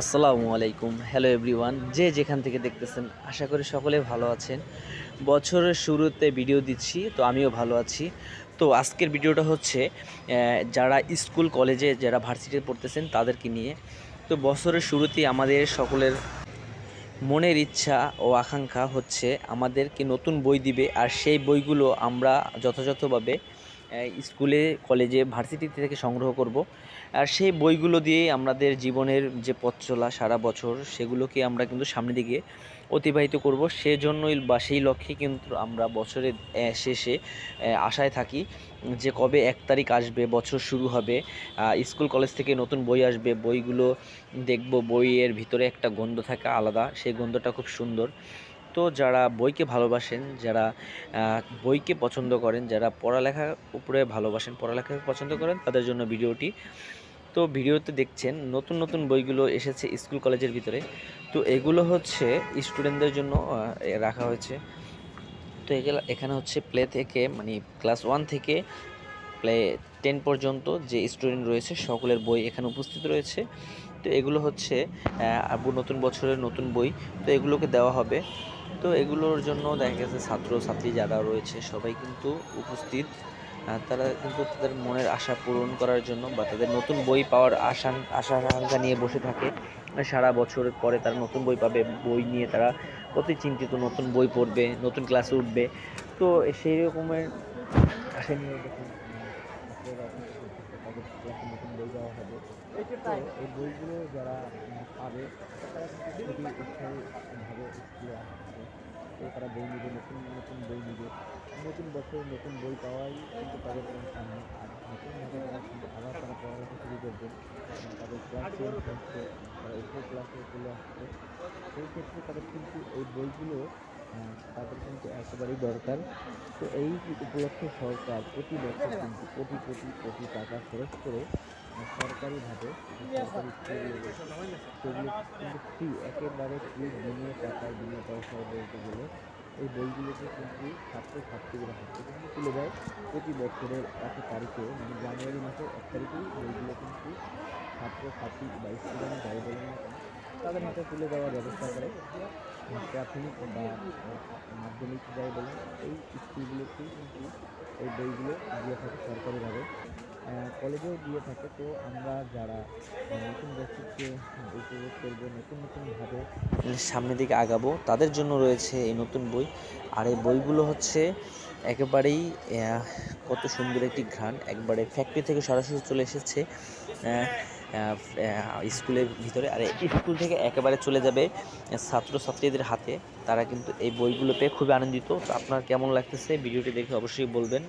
আসসালামু আলাইকুম। Hello everyone যে যেখান থেকে দেখতেছেন, আশা করি সকলে ভালো আছেন। বছরের শুরুতে ভিডিও দিচ্ছি, তো আমিও ভালো আছি। তো আজকের ভিডিওটা হচ্ছে যারা স্কুল কলেজে যারা ভার্সিটিতে পড়তেছেন, তাদেরকে নিয়ে। তো বছরের শুরুতেই আমাদের সকলের মনের ইচ্ছা ও আকাঙ্ক্ষা হচ্ছে, আমাদেরকে নতুন বই দিবে। আর সেই বইগুলো আমরা যথাযথভাবে স্কুলে, কলেজে ভার্সিটি থেকে সংগ্রহ করব। আর সেই বইগুলো দিয়েই আমাদের জীবনের যে পথ চলা সারা বছর, সেগুলোকে আমরা কিন্তু সামনের দিকে অতিবাহিত করব। সেজন্যই বা সেই লক্ষ্যে কিন্তু আমরা বছরের শেষে আশায় থাকি যে কবে এক তারিখ আসবে, বছর শুরু হবে। স্কুল, কলেজ থেকে নতুন বই আসবে, বইগুলো দেখব, বইয়ের ভিতরে একটা গন্ধ থাকা আলাদা, সেই গন্ধটা খুব সুন্দর। তো যারা বইকে ভালোবাসেন, যারা বইকে পছন্দ করেন, যারা পড়ালেখার উপরে ভালোবাসেন পড়ালেখাকে পছন্দ করেন, তাদের জন্য ভিডিওটি। তো ভিডিওতে দেখছেন, নতুন নতুন বইগুলো এসেছে স্কুল কলেজের ভিতরে। তো এগুলো হচ্ছে স্টুডেন্টদের জন্য রাখা হয়েছে। তো এগুলো, এখানে হচ্ছে প্লে থেকে মানে ক্লাস ওয়ান থেকে প্লে টেন পর্যন্ত যে স্টুডেন্ট রয়েছে, সকলের বই এখানে উপস্থিত রয়েছে। তো এগুলো হচ্ছে আবু নতুন বছরের নতুন বই। তো এগুলোকে দেওয়া হবে। তো এগুলোর জন্য দেখা গেছে ছাত্র, ছাত্রী যারা রয়েছে, সবাই কিন্তু উপস্থিত। তারা কিন্তু তাদের মনের আশা পূরণ করার জন্য বা তাদের নতুন বই পাওয়ার আশা আশা, আকাঙ্ক্ষা নিয়ে বসে থাকে। সারা বছর পরে তারা নতুন বই পাবে। বই নিয়ে তারা অতি চিন্তিত, নতুন বই পড়বে, নতুন ক্লাসে উঠবে। তো সেই রকমের আশা নিয়ে ছাত্ররা তাদের নতুন বই দেওয়া হবে। তো এই বইগুলো যারা পাবে তারা কিন্তু খুবই উৎসাহীভাবে স্কুলে আসছে তো তারা বই নিবে নতুন নতুন বই নিবে। নতুন বছর নতুন বই পাওয়াই কিন্তু তাদের সামনে আর নতুনভাবে আবার তারা পড়ালেখা শুরু করবে। তাদের ক্লাস চেঞ্জ হচ্ছে তারা উপর ক্লাসে চলে আসছে সেই ক্ষেত্রে তাদের কিন্তু এই বইগুলো তাদের কিন্তু একেবারেই দরকার। তো এই উপলক্ষে সরকার প্রতি বছর কিন্তু কোটি কোটি কোটি টাকা খরচ করে সরকারিভাবে সরকারি সেগুলো কিন্তু ফ্রি একেবারে ফ্রি বিনা টাকায় বিনা পয়সায় বলতে গেলে এই বইগুলোকে কিন্তু ছাত্রছাত্রীদের হাতে কিন্তু তুলে দেয়। প্রতি বছরের এক তারিখে মানে জানুয়ারি মাসের এক তারিখেই বইগুলো কিন্তু ছাত্রছাত্রী বা স্টুডেন্ট যাই বলেন তাদের হাতে তুলে দেওয়ার ব্যবস্থা করে। প্রাথমিক বা মাধ্যমিক যাই বলেন, এই স্কুলগুলোতেই কিন্তু এই বইগুলো দিয়ে থাকে সরকারিভাবে। কলেজেও দিয়ে থাকে। তো আমরা যারা নতুন বছরকে উপভোগ করব, নতুন নতুনভাবে সামনের দিকে আগাবো, তাদের জন্য রয়েছে এই নতুন বই। আর এই বইগুলো হচ্ছে একেবারেই কত সুন্দর একটি ঘ্রাণ। একবারে ফ্যাক্টরি থেকে সরাসরি চলে এসেছে। স্কুলের ভিতরে, আর, স্কুল থেকে একেবারে চলে যাবে ছাত্রছাত্রীদের হাতে। তারা কিন্তু এই বইগুলো পেয়ে খুবই আনন্দিত। তো আপনার কেমন লাগতেছে? ভিডিওটি দেখে অবশ্যই বলবেন।